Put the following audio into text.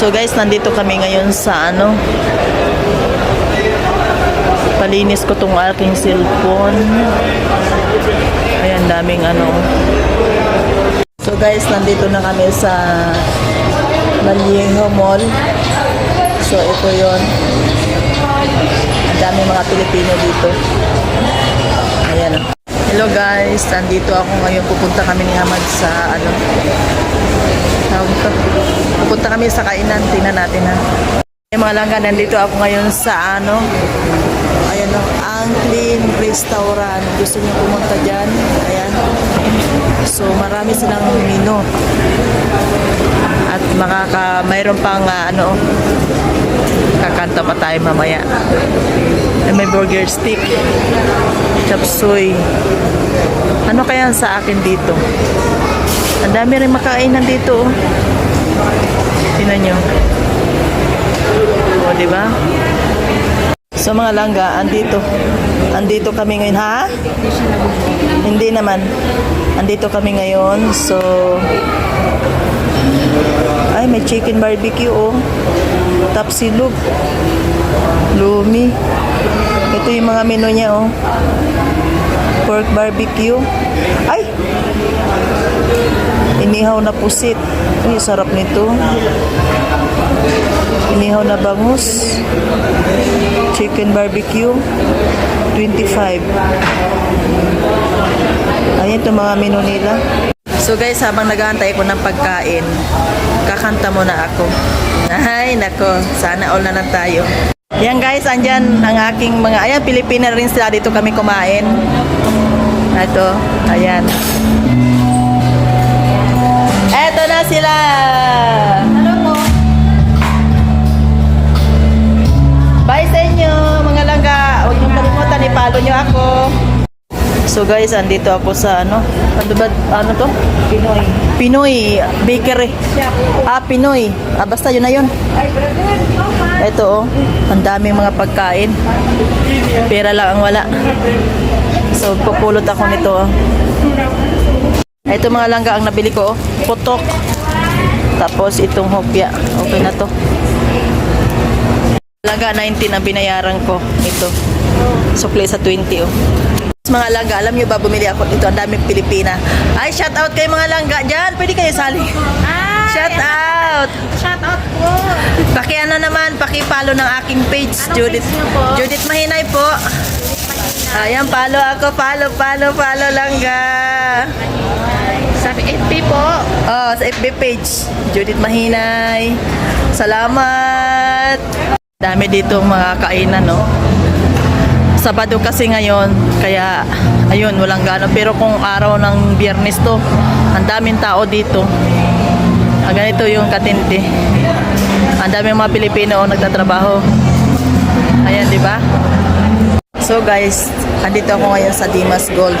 So guys, nandito kami ngayon sa ano, palinis ko tong aking cellphone. Ayan, daming ano. So guys, nandito na kami sa Vallejo Mall. So ito yon. Ang daming mga Pilipino dito. Ayan. Hello guys, nandito ako ngayon. Pupunta kami ni Hamad sa ano. Tawag to. Pupunta kami sa kainan. Tingnan natin ha. Yung mga langga, nandito ako ngayon sa ano. Ayan o, ang clean restaurant. Gusto niyo pumunta dyan? Ayan. So, marami silang menu. At makaka, mayroon pang ah, ano, kakanta pa tayo mamaya. Eh, May burger stick, chop suey. Ano kaya sa akin dito? Ang dami rin makainan dito. oh. Tingnan nyo. O, di ba? So mga langga, andito. Andito kami ngayon, ha? Hindi naman. Andito kami ngayon, so... Ay, may chicken barbecue, oh. Tapsilog. Lumi. Ito yung mga menu niya, oh. Pork barbecue. Ay! Inihaw na pusit. Uy, sarap nito. Inihaw na bangus. Chicken barbecue. 25. Ayan itong mga menu nila. So guys, habang nag-aantay ko ng pagkain, kakanta muna ako. Ay, nako. Sana all na lang tayo. Yan guys, andyan ang aking mga, ayan, Pilipina rin sila. Dito kami kumain. Ito, ayan. So guys, andito ako sa ano? Ano ba? Ano to? Pinoy. Pinoy Bakery. Ah, Pinoy. Ah, basta yun na yun. Ito oh, ang daming mga pagkain. Pera lang ang wala. So, pupulot ako nito oh. Ito mga langga ang nabili ko oh. Putok. Tapos itong hopya. Okay na to. Langga 19 ang binayaran ko. Ito. Sukli sa 20 oh. Mga langga, alam nyo ba bumili ako dito? Ang daming Pilipina. Ay, shout out kay mga langga dyan. Pwede kayo sali. Ay, Shout out. Shout out po. Paki ano naman, paki-follow ng aking page, Judith. page po? Judith Mahinay po. Ayan, follow ako, follow, follow, follow langga. Sa FB po. Oh, sa FB page, Judith Mahinay. Salamat. Dami dito mga kainan, no? Sabado kasi ngayon, kaya ayun, walang gano. Pero kung araw ng biyernes to, ang daming tao dito. Ah, ganito yung katindi. Ang daming mga Pilipino oh, nagtatrabaho. Ayan, di ba? So guys, andito ako ngayon sa Dimas Gold.